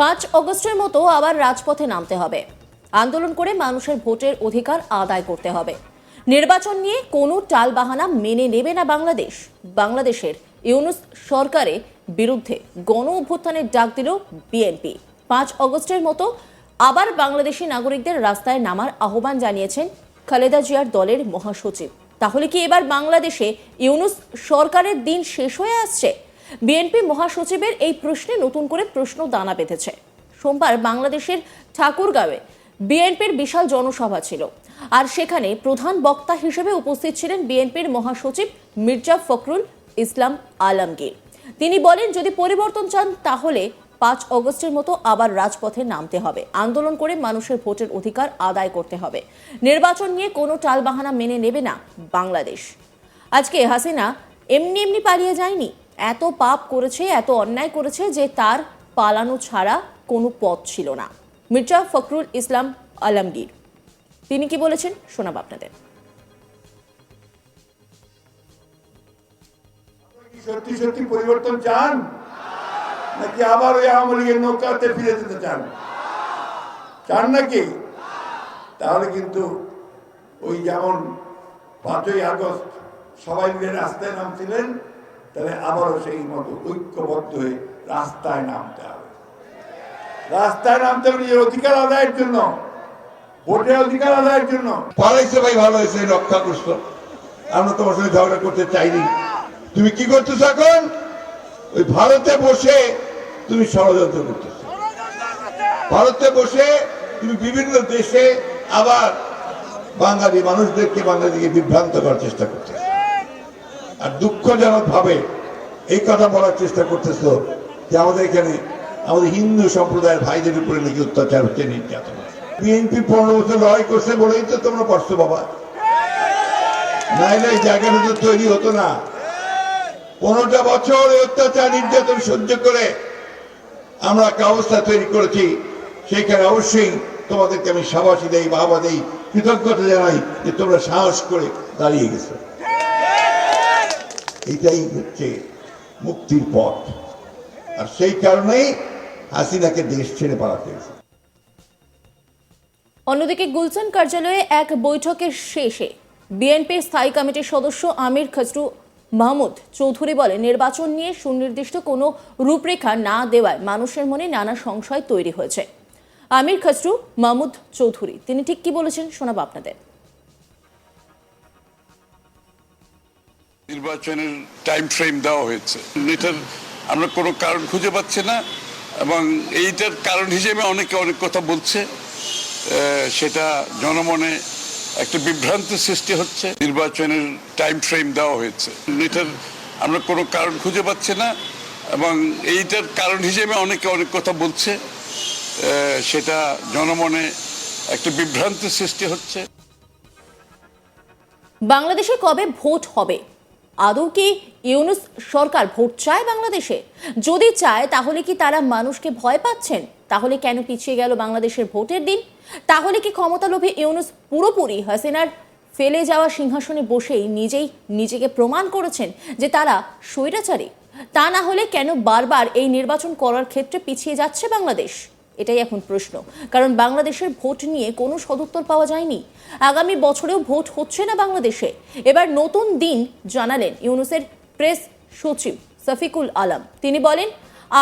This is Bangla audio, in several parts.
পাঁচ অগস্টের মতো আবার রাজপথে নামতে হবে। আন্দোলন করে মানুষের ভোটের অধিকার আদায় করতে হবে। নির্বাচন নিয়ে কোনো টালবাহানা মেনে নেবে না বাংলাদেশ। বাংলাদেশের ইউনুস সরকারের বিরুদ্ধে গণ অভ্যুত্থানের ডাক দিল বিএনপি। পাঁচ অগস্টের মতো আবার বাংলাদেশি নাগরিকদের রাস্তায় নামার আহ্বান জানিয়েছেন খালেদা জিয়ার দলের মহাসচিব। তাহলে কি এবার বাংলাদেশে ইউনুস সরকারের দিন শেষ হয়ে আসছে? বিএনপি মহাসচিবের এই প্রশ্নে নতুন করে প্রশ্ন দানা বেঁধেছে। সোমবার বাংলাদেশের ঠাকুরগাঁওয়ে বিএনপির বিশাল জনসভা ছিল। আর সেখানে প্রধান বক্তা হিসেবে উপস্থিত ছিলেন বিএনপির মহাসচিব মির্জা ফখরুল ইসলাম আলমগীর। তিনি বলেন, যদি পরিবর্তন চান, তাহলে পাঁচ অগস্টের মতো আবার রাজপথে নামতে হবে। আন্দোলন করে মানুষের ভোটের অধিকার আদায় করতে হবে। নির্বাচন নিয়ে কোনো টালবাহানা মেনে নেবে না বাংলাদেশ। আজকে হাসিনা এমনি এমনি পালিয়ে যায়নি। এত পাপ করেছে, এত অন্যায় করেছে যে তার পালানো ছাড়া কোনো পথ ছিল না। মির্জা ফখরুল ইসলাম আলমগীর। তিনি কি বলেছেন? শোনাব আপনাদের। সত্যি সত্যি পরিবর্তন চান? নাকি আবার ওই আওয়ামী লীগের নৌকাতে ফিরে যেতে চান? চান নাকি? তাহলে কিন্তু ওই যেমন পাঁচই আগস্ট সবাই মিলে রাস্তায় নামছিলেন তাহলে আবারও সেই মতো ঐক্যবদ্ধ হয়ে রাস্তায় নামতে হবে। রাস্তায় নামতে হবে নিজের অধিকার আদায়ের জন্য, ভোটের অধিকার আদায়ের জন্য। পালাইছে ভাই, ভালো হয়েছে রক্ষা করছ আমরা তোমার সঙ্গে ঝগড়া করতে চাইনি। তুমি কি করতেছো এখন? ওই ভারতে বসে তুমি ষড়যন্ত্র করতেছো। ভারতে বসে তুমি বিভিন্ন দেশে আবার বাঙালি মানুষদেরকে বাঙালিকে বিভ্রান্ত করার চেষ্টা করতেছো। আর দুঃখজনক ভাবে এই কথা বলার চেষ্টা করতেছো যে আমাদের এখানে আমাদের হিন্দু সম্প্রদায়ের ভাইদের উপরে নাকি অত্যাচার হচ্ছে, নির্যাতন বিএনপি পনেরো বছর লড়াই করছে বলেই তো তোমরা পারছ বাবা। নাইলে এই জায়গাটা তো তৈরি হতো না। পনেরোটা বছর অত্যাচার, নির্যাতন সহ্য করে আমরা একটা অবস্থা তৈরি করেছি। সেখানে অবশ্যই তোমাদেরকে আমি সাবাসী দেই বাবা দেই, কৃতজ্ঞতা জানাই যে তোমরা সাহস করে দাঁড়িয়ে গেছো। এটাই হচ্ছে মুক্তির পথ। আর সেই কারণেই হাসিনাকে দেশ ছেড়ে পালাতে অন্যদিকে গুলশান কার্যালয়ে এক বৈঠকের শেষে বিএনপির স্থায়ী কমিটির সদস্য আমির খসরু মাহমুদ চৌধুরী বলে নির্বাচন নিয়ে সুনির্দিষ্ট কোনো রূপরেখা না দেওয়ায় মানুষের মনে নানা সংশয় তৈরি হয়েছে। আমির খসরু, মাহমুদ চৌধুরী, তিনি ঠিক কি বলেছেন শোনাব আপনাদের। নির্বাচনের টাইম ফ্রেম দেওয়া হয়েছে। এটার আমরা কোনো কারণ খুঁজে পাচ্ছি না এবং এইটার কারণ হিসেবে অনেকে অনেক কথা বলছে। সেটা জনমনে একটা বিভ্রান্তি সৃষ্টি হচ্ছে। নির্বাচনের টাইম ফ্রেম দেওয়া হয়েছে। এটার আমরা কোনো কারণ খুঁজে পাচ্ছি না এবং এইটার কারণ হিসেবে অনেকে অনেক কথা বলছে। সেটা জনমনে একটা বিভ্রান্তি সৃষ্টি হচ্ছে। বাংলাদেশে কবে ভোট হবে? আদৌ কি ইউনুস সরকার ভোট চায় বাংলাদেশে? যদি চায়, তাহলে কি তারা মানুষকে ভয় পাচ্ছেন? তাহলে কেন পিছিয়ে গেল বাংলাদেশের ভোটের দিন? তাহলে কি ক্ষমতালোভী ইউনুস পুরোপুরি হাসিনার ফেলে যাওয়া সিংহাসনে বসেই নিজেই নিজেকে প্রমাণ করেছেন যে তারা স্বৈরাচারী? তা না হলে কেন বারবার এই নির্বাচন করার ক্ষেত্রে পিছিয়ে যাচ্ছে বাংলাদেশ? এটাই এখন প্রশ্ন। কারণ বাংলাদেশের ভোট নিয়ে কোনো সদুত্তর পাওয়া যায়নি। আগামী বছরেও ভোট হচ্ছে না বাংলাদেশে। এবার নতুন দিন জানালেন ইউনুসের প্রেস সচিব সফিকুল আলম। তিনি বলেন,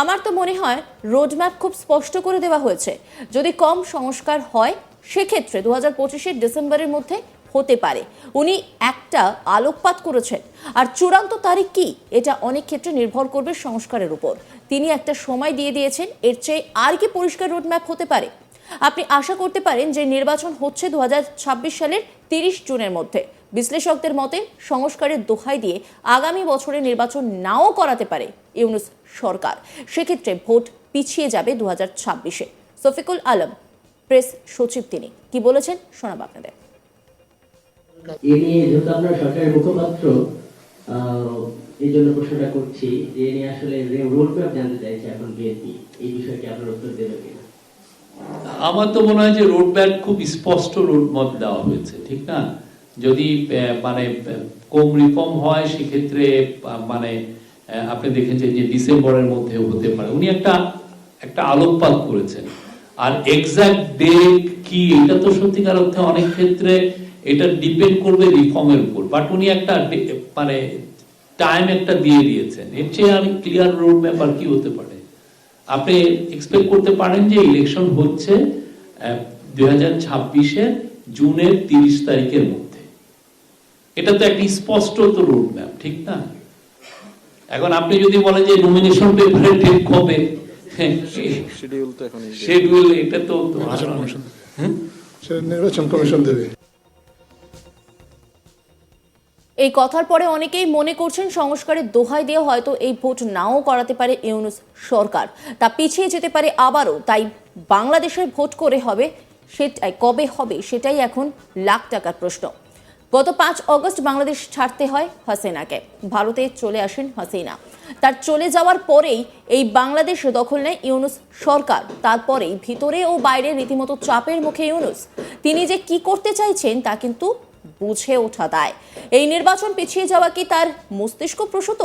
আমার তো মনে হয় রোডম্যাপ খুব স্পষ্ট করে দেওয়া হয়েছে। যদি কম সংস্কার হয়, সেক্ষেত্রে দু হাজার পঁচিশের ডিসেম্বরের মধ্যে হতে পারে। উনি একটা আলোকপাত করেছেন। আর চূড়ান্ত তারিখ কি? এটা অনেক ক্ষেত্রে নির্ভর করবে সংস্কারের উপর। তিনি একটা সময় দিয়ে দিয়েছেন, এর চেয়ে আর কি পরিষ্কার রোডম্যাপ হতে পারে? আপনি আশা করতে পারেন যে নির্বাচন হচ্ছে দুহাজার ছাব্বিশ সালের তিরিশ জুনের মধ্যে। বিশ্লেষকদের মতে সংস্কারের দোহাই দিয়ে আগামী বছরে নির্বাচন নাও করাতে পারে ইউনুস সরকার। সেক্ষেত্রে ভোট পিছিয়ে যাবে দু হাজার ছাব্বিশে। সফিকুল আলম, প্রেস সচিব তিনি। কি বলেছেন শোনাব আপনাদের। এ নিয়ে যেহেতু আমরা সরকারের মুখপাত্র এই জন্য প্রশ্নটা করছি যে এ নিয়ে আসলে জানতে চাইছে এখন বিএনপি এই আপনার উত্তর দেবে কিনা? আমার তো মনে হয় যে খুব স্পষ্ট রোড দেওয়া হয়েছে, ঠিক না? যদি মানে কম রিফর্ম হয়, সেক্ষেত্রে মানে আপনি দেখেছেন যে ডিসেম্বরের মধ্যে হতে পারে। উনি একটা একটা আলোকপাত করেছেন। আর এক্সাক্ট ডেট কি, এটা তো সত্যিকার অর্থে অনেক ক্ষেত্রে এটা ডিপেন্ড করবে রিফর্মের উপর। বাট উনি একটা মানে টাইম একটা দিয়ে দিয়েছেন। এর চেয়ে আর ক্লিয়ার রোড ম্যাপ আর কি হতে পারে? আপনি এক্সপেক্ট করতে পারেন যে ইলেকশন হচ্ছে দুই হাজার ছাব্বিশের জুনের তিরিশ তারিখের মধ্যে। এটা তো একটি স্পষ্ট তো রোড ম্যাপ ঠিক না? এখন আপনি যদি বলেন যে নমিনেশন পেপারের ডেট কবে শিডিউল তো এখন শিডিউল এটা তো তো নির্বাচন কমিশন দেবে। এই কথার পরে অনেকেই মনে করছেন সংস্কারের দোহাই দিয়ে হয়তো এই ভোট নাও করাতে পারে ইউনুস সরকার। তা পিছিয়ে যেতে পারে আবারও তাই বাংলাদেশের ভোট করে হবে সেটাই কবে হবে সেটাই এখন লাখ টাকার প্রশ্ন। গত পাঁচ অগস্ট বাংলাদেশ ছাড়তে হয় হাসিনাকে। ভারতে চলে আসেন হাসিনা। তার চলে যাওয়ার পরেই এই বাংলাদেশ দখল নেয় ইউনুস সরকার। তারপরেই ভিতরে ও বাইরে রীতিমতো চাপের মুখে ইউনুস। তিনি যে কি করতে চাইছেন তা কিন্তু বুঝে ওঠা দায়। এই নির্বাচন পিছিয়ে যাওয়া কি তার মস্তিষ্ক প্রসূত?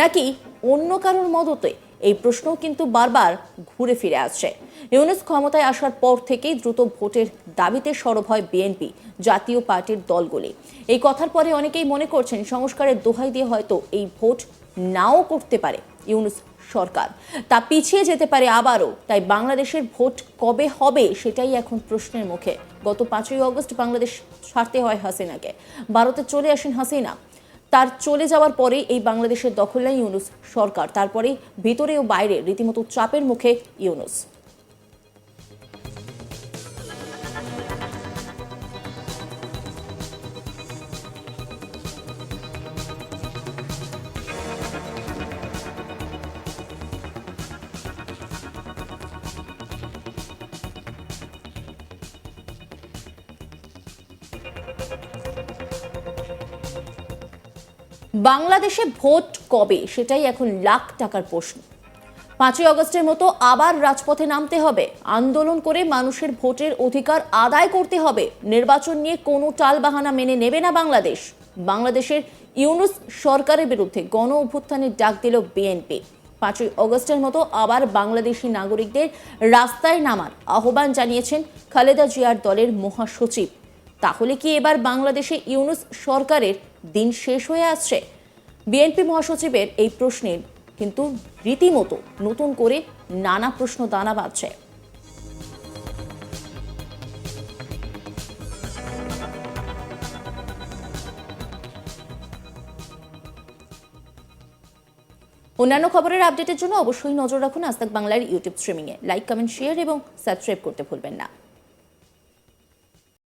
নাকি অন্য কারোর মদতে? এই প্রশ্ন কিন্তু বারবার ঘুরে ফিরে আসছে। ইউনুস ক্ষমতায় আসার পর থেকেই দ্রুত ভোটের দাবিতে সরব হয় বিএনপি, জাতীয় পার্টির দলগুলি। এই কথার পরে অনেকেই মনে করছেন সংস্কারের দোহাই দিয়ে হয়তো এই ভোট নাও করতে পারে ইউনুস সরকার। তা পিছিয়ে যেতে পারে আবারও, তাই বাংলাদেশের ভোট কবে হবে সেটাই এখন প্রশ্নের মুখে। গত পাঁচই অগস্ট বাংলাদেশ ছাড়তে হয় হাসিনাকে। ভারতে চলে আসেন হাসিনা। তার চলে যাওয়ার পরে এই বাংলাদেশের দখল নেয় ইউনুস সরকার। তারপরে ভেতরে ও বাইরে রীতিমতো চাপের মুখে ইউনুস। বাংলাদেশে ভোট কবে? সেটাই এখন লাখ টাকার প্রশ্ন। পাঁচই অগস্টের মতো আবার রাজপথে নামতে হবে। আন্দোলন করে মানুষের ভোটের অধিকার আদায় করতে হবে। নির্বাচন নিয়ে কোনো টালবাহানা মেনে নেবে না বাংলাদেশ। বাংলাদেশের ইউনুস সরকারের বিরুদ্ধে গণ অভ্যুত্থানের ডাক দিল বিএনপি। পাঁচই অগস্টের মতো আবার বাংলাদেশি নাগরিকদের রাস্তায় নামার আহ্বান জানিয়েছেন খালেদা জিয়ার দলের মহাসচিব। তাহলে কি এবার বাংলাদেশে ইউনুস সরকারের দিন শেষ হয়ে আসছে? বিএনপি মহাসচিবের এই প্রশ্নের কিন্তু রীতিমতো নতুন করে নানা প্রশ্ন দানা বাঁধছে। অন্যান্য খবরের আপডেটের জন্য অবশ্যই নজর রাখুন আজ বাংলার ইউটিউব স্ট্রিমিংয়ে। লাইক, কমেন্ট, শেয়ার এবং সাবস্ক্রাইব করতে ভুলবেন না।